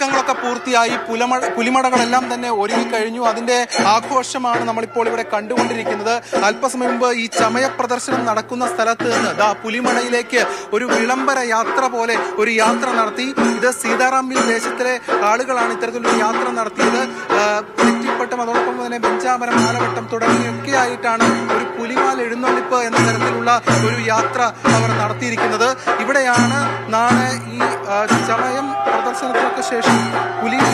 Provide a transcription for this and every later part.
ഒരുക്കങ്ങളൊക്കെ പൂർത്തിയായി പുലമഴ പുലിമടകളെല്ലാം തന്നെ ഒരുങ്ങിക്കഴിഞ്ഞു. അതിന്റെ ആഘോഷമാണ് നമ്മളിപ്പോൾ ഇവിടെ കണ്ടുകൊണ്ടിരിക്കുന്നത്. അല്പസമയം മുമ്പ് ഈ ചമയ പ്രദർശനം നടക്കുന്ന സ്ഥലത്ത് നിന്ന് ദാ പുലിമടയിലേക്ക് ഒരു വിളംബര യാത്ര പോലെ ഒരു യാത്ര നടത്തി. ഇത് സീതാറാം ദേശത്തിലെ ആളുകളാണ് ഇത്തരത്തിലൊരു യാത്ര നടത്തിയത്. നെറ്റിപ്പട്ടം അതോടൊപ്പം തന്നെ ബെഞ്ചാമരം ആലവട്ടം തുടങ്ങിയൊക്കെ ആയിട്ടാണ് ഒരു പുലിമാൽ എഴുന്നള്ളിപ്പ് എന്ന തരത്തിലുള്ള ഒരു യാത്ര അവർ നടത്തിയിരിക്കുന്നത്. ഇവിടെയാണ് നാളെ ഈ ചമയം പ്രദർശനത്തിനൊക്കെ ശേഷം പുലി മുഖമൊക്കെ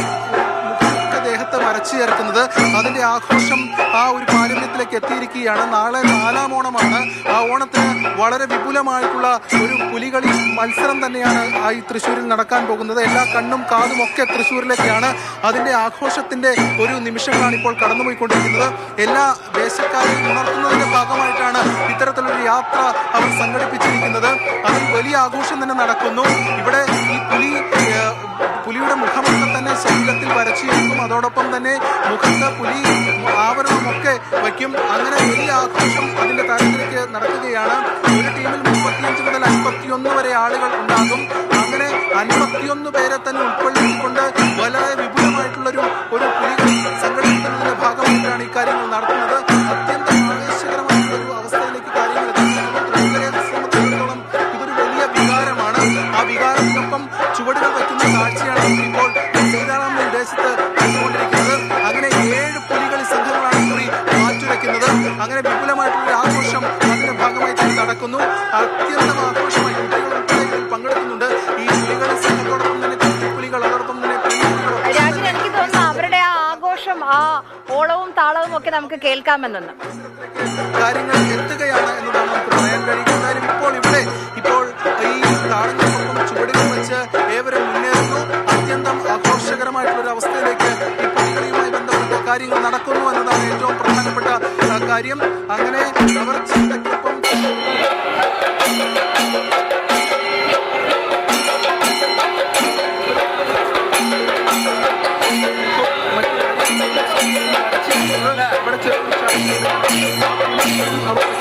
വരച്ചു ചേർക്കുന്നത്. അതിന്റെ ആഘോഷം ആ ഒരു പാരമ്പര്യത്തിലേക്ക് എത്തിയിരിക്കുകയാണ്. നാളെ നാലാം ഓണമാണ്. ആ ഓണത്തിന് വളരെ വിപുലമായിട്ടുള്ള ഒരു പുലികളി മത്സരം തന്നെയാണ് ഈ തൃശ്ശൂരിൽ നടക്കാൻ പോകുന്നത്. എല്ലാ കണ്ണും കാതും ഒക്കെ തൃശ്ശൂരിലേക്കാണ്. അതിന്റെ ആഘോഷത്തിന്റെ ഒരു നിമിഷങ്ങളാണ് ഇപ്പോൾ കടന്നുപോയിക്കൊണ്ടിരിക്കുന്നത്. എല്ലാ ദേശക്കാരെയും ഉണർത്തുന്നതിന്റെ ഭാഗമായിട്ടാണ് ഇത്തരത്തിലൊരു യാത്ര അവർ സംഘടിപ്പിച്ചിരിക്കുന്നത്. അതിൽ വലിയ ആഘോഷം തന്നെ നടക്കുന്നു. ഇവിടെ ഈ പുലി പുലിയുടെ മുഖമൊക്കെ തന്നെ ശരീരത്തിൽ വരച്ചു വരച്ചിരിക്കും. അതോടൊപ്പം തന്നെ മുഖത്ത് പുലി ആവരണമൊക്കെ വയ്ക്കും. അങ്ങനെ വലിയ ആഘോഷം അതിന്റെ താരത്തിലേക്ക് നടക്കുകയാണ്. ഒരു ടീമിൽ മുപ്പത്തിയഞ്ച് മുതൽ അൻപത്തിയൊന്ന് വരെ ആളുകൾ ഉണ്ടാകും. അങ്ങനെ അൻപത്തിയൊന്ന് പേരെ തന്നെ ഉൾക്കൊള്ളിച്ചുകൊണ്ട് വളരെ വിപുലമായിട്ടുള്ളൊരു ഒരു പുലി സംഘടിപ്പിക്കുന്നതിന്റെ ഭാഗമായിട്ടാണ് ഈ കാര്യങ്ങൾ നടത്തുന്നത്. കാര്യങ്ങൾ എത്തിക്കുന്നു ത്രിപുരയെ സംബന്ധിച്ചിടത്തോളം ഇതൊരു വലിയ വികാരമാണ്. ആ വികാരത്തിനൊപ്പം ചുവടുകൾ കാഴ്ചയാണ് ഇപ്പോൾ സീതാറാം ദേശത്ത് കണ്ടുകൊണ്ടിരിക്കുന്നത് അങ്ങനെ ഏഴ് പുലികളി സംഘങ്ങളാണ് കൂടി മാറ്റുരയ്ക്കുന്നത്. അങ്ങനെ വിപുലമായിട്ടുള്ള ആഘോഷം അതിന്റെ ഭാഗമായി തന്നെ നടക്കുന്നു. അത്യന്തം ആഘോഷമായി കുട്ടികൾ ഇതിൽ പങ്കെടുക്കുന്നുണ്ട്. ഈ പുലികളി സംഘത്തോടൊപ്പം തന്നെ കുട്ടിപ്പുലികൾ അതോടൊപ്പം തന്നെ അവരുടെ ആ ആഘോഷം ആ ഓളവും താളവും ഒക്കെ നമുക്ക് കേൾക്കാമെന്നൊന്ന്. കാര്യങ്ങൾ എത്തുകയാണ് എന്നതാണ് നമുക്ക് പറയാൻ കഴിയുന്നത്. നടക്കുന്നു എന്നതാണ് ഏറ്റവും പ്രധാനപ്പെട്ട കാര്യം. അങ്ങനെ അവർ ചിന്തയ്ക്കൊപ്പം അവിടെ